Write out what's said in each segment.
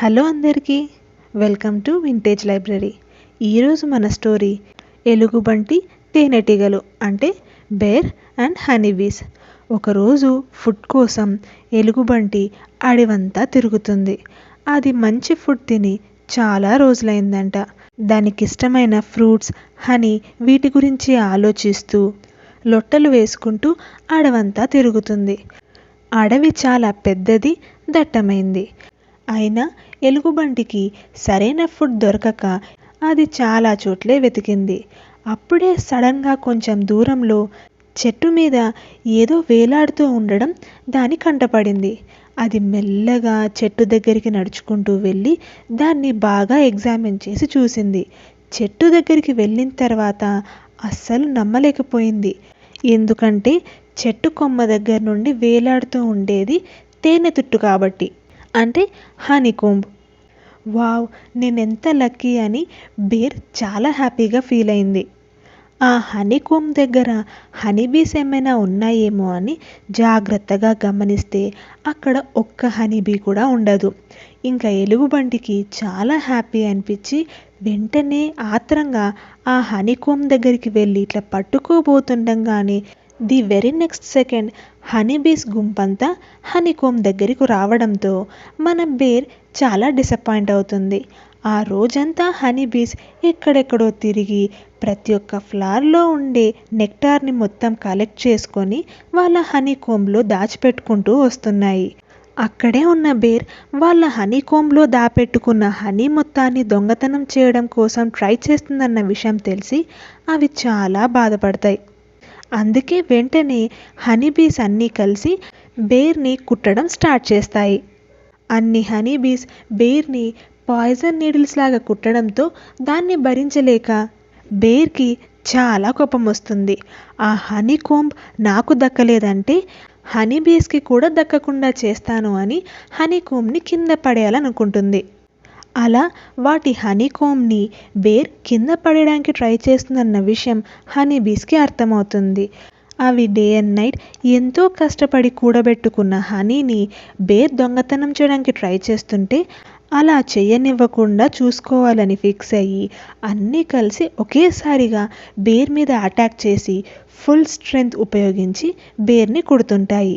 Hello అందరికీ welcome to vintage library. ఈరోజు మన స్టోరీ ఎలుగుబంటి తేనెటీగలు అంటే బేర్ అండ్ హనీబీస్. ఒకరోజు ఫుడ్ కోసం ఎలుగుబంటి అడవంతా తిరుగుతుంది. అది మంచి ఫుడ్ తిని చాలా రోజులైందంట. దానికి ఇష్టమైన ఫ్రూట్స్ హనీ వీటి గురించి ఆలోచిస్తూ లొట్టలు వేసుకుంటూ అడవంతా తిరుగుతుంది. అడవి చాలా పెద్దది దట్టమైంది. అయినా ఎలుగుబంటికి సరైన ఫుడ్ దొరకక అది చాలా చోట్లే వెతికింది. అప్పుడే సడన్గా కొంచెం దూరంలో చెట్టు మీద ఏదో వేలాడుతూ ఉండడం దాని కంటపడింది. అది మెల్లగా చెట్టు దగ్గరికి నడుచుకుంటూ వెళ్ళి దాన్ని బాగా ఎగ్జామిన్ చేసి చూసింది. చెట్టు దగ్గరికి వెళ్ళిన తర్వాత అస్సలు నమ్మలేకపోయింది. ఎందుకంటే చెట్టు కొమ్మ దగ్గర నుండి వేలాడుతూ ఉండేది తేనె తుట్టు కాబట్టి. అంటే హనీకోంబ్. వావ్ నేను ఎంత లక్కీ అని బేర్ చాలా హ్యాపీగా ఫీల్ అయింది. ఆ హనీకోంబ్ దగ్గర హనీబీస్ ఏమైనా ఉన్నాయేమో అని జాగ్రత్తగా గమనిస్తే అక్కడ ఒక్క హనీబీ కూడా ఉండదు. ఇంకా ఎలుగుబంటికి చాలా హ్యాపీ అనిపించి వెంటనే ఆత్రంగా ఆ హనీకోంబ్ దగ్గరికి వెళ్ళి ఇట్లా పట్టుకోబోతుండగానే the very next second honeybees గుంపంతా honeycomb దగ్గరికి రావడంతో మన బేర్ చాలా డిసప్పాయింట్ అవుతుంది. ఆ రోజంతా హనీబీస్ ఎక్కడెక్కడో తిరిగి ప్రతి ఒక్క ఫ్లవర్లో ఉండే నెక్టార్ని మొత్తం కలెక్ట్ చేసుకొని వాళ్ళ హనీకోమ్లో దాచిపెట్టుకుంటూ వస్తున్నాయి. అక్కడే ఉన్న బేర్ వాళ్ళ హనీకోమ్లో దాపెట్టుకున్న హనీ మొత్తాన్ని దొంగతనం చేయడం కోసం ట్రై చేస్తుందన్న విషయం తెలిసి అవి చాలా బాధపడతాయి. అందుకే వెంటనే హనీబీస్ అన్నీ కలిసి బేర్ని కుట్టడం స్టార్ట్ చేస్తాయి. అన్ని హనీబీస్ బేర్ని పాయిజన్ నీడిల్స్ లాగా కుట్టడంతో దాన్ని భరించలేక బేర్కి చాలా కోపం వస్తుంది. ఆ హనీ కోంబ్ నాకు దక్కలేదంటే హనీబీస్కి కూడా దక్కకుండా చేస్తాను అని హనీ కోంబ్ని కింద పడేయాలనుకుంటుంది. అలా వాటి హనీకోమ్ని బేర్ కింద పడేయడానికి ట్రై చేస్తుందన్న విషయం హనీబీస్కి అర్థమవుతుంది. అవి డే అండ్ నైట్ ఎంతో కష్టపడి కూడబెట్టుకున్న హనీని బేర్ దొంగతనం చేయడానికి ట్రై చేస్తుంటే అలా చేయనివ్వకుండా చూసుకోవాలని ఫిక్స్ అయ్యి అన్నీ కలిసి ఒకేసారిగా బేర్ మీద అటాక్ చేసి ఫుల్ స్ట్రెంగ్త్ ఉపయోగించి బేర్ని కుడుతుంటాయి.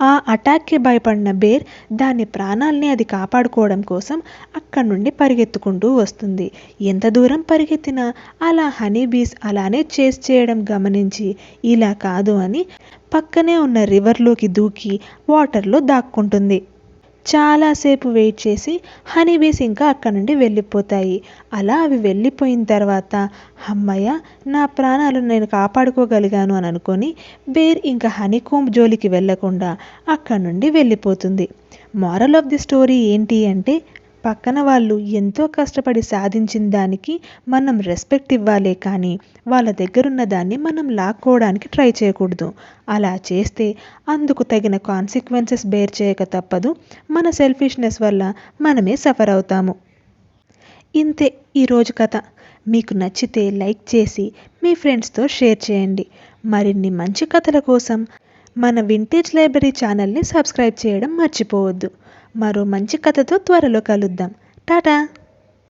ఆ అటాక్కి భయపడిన బేర్ దాని ప్రాణాల్ని అది కాపాడుకోవడం కోసం అక్కడి నుండి పరిగెత్తుకుంటూ వస్తుంది. ఎంత దూరం పరిగెత్తినా అలా హనీబీస్ అలానే చేస్ చేయడం గమనించి ఇలా కాదు అని పక్కనే ఉన్న రివర్లోకి దూకి వాటర్లో దాక్కుంటుంది. చాలాసేపు వెయిట్ చేసి హనీబీస్ ఇంకా అక్కడ నుండి వెళ్ళిపోతాయి. అలా అవి వెళ్ళిపోయిన తర్వాత అమ్మయ్య నా ప్రాణాలు నేను కాపాడుకోగలిగాను అని అనుకొని బేర్ ఇంకా హనీకోంబ్ జోలికి వెళ్ళకుండా అక్కడ నుండి వెళ్ళిపోతుంది. మారల్ ఆఫ్ ది స్టోరీ ఏంటి అంటే పక్కన వాళ్ళు ఎంతో కష్టపడి సాధించిన దానికి మనం రెస్పెక్ట్ ఇవ్వాలే కానీ వాళ్ళ దగ్గరున్న దాన్ని మనం లాక్కోవడానికి ట్రై చేయకూడదు. అలా చేస్తే అందుకు తగిన కాన్సిక్వెన్సెస్ బేర్ చేయక తప్పదు. మన సెల్ఫిష్నెస్ వల్ల మనమే సఫర్ అవుతాము. ఇంతే ఈరోజు కథ. మీకు నచ్చితే లైక్ చేసి మీ ఫ్రెండ్స్తో షేర్ చేయండి. మరిన్ని మంచి కథల కోసం మన వింటేజ్ లైబ్రరీ ఛానల్ని సబ్స్క్రైబ్ చేయడం మర్చిపోవద్దు. మరో మంచి కథతో త్వరలో కలుద్దాం. టాటా!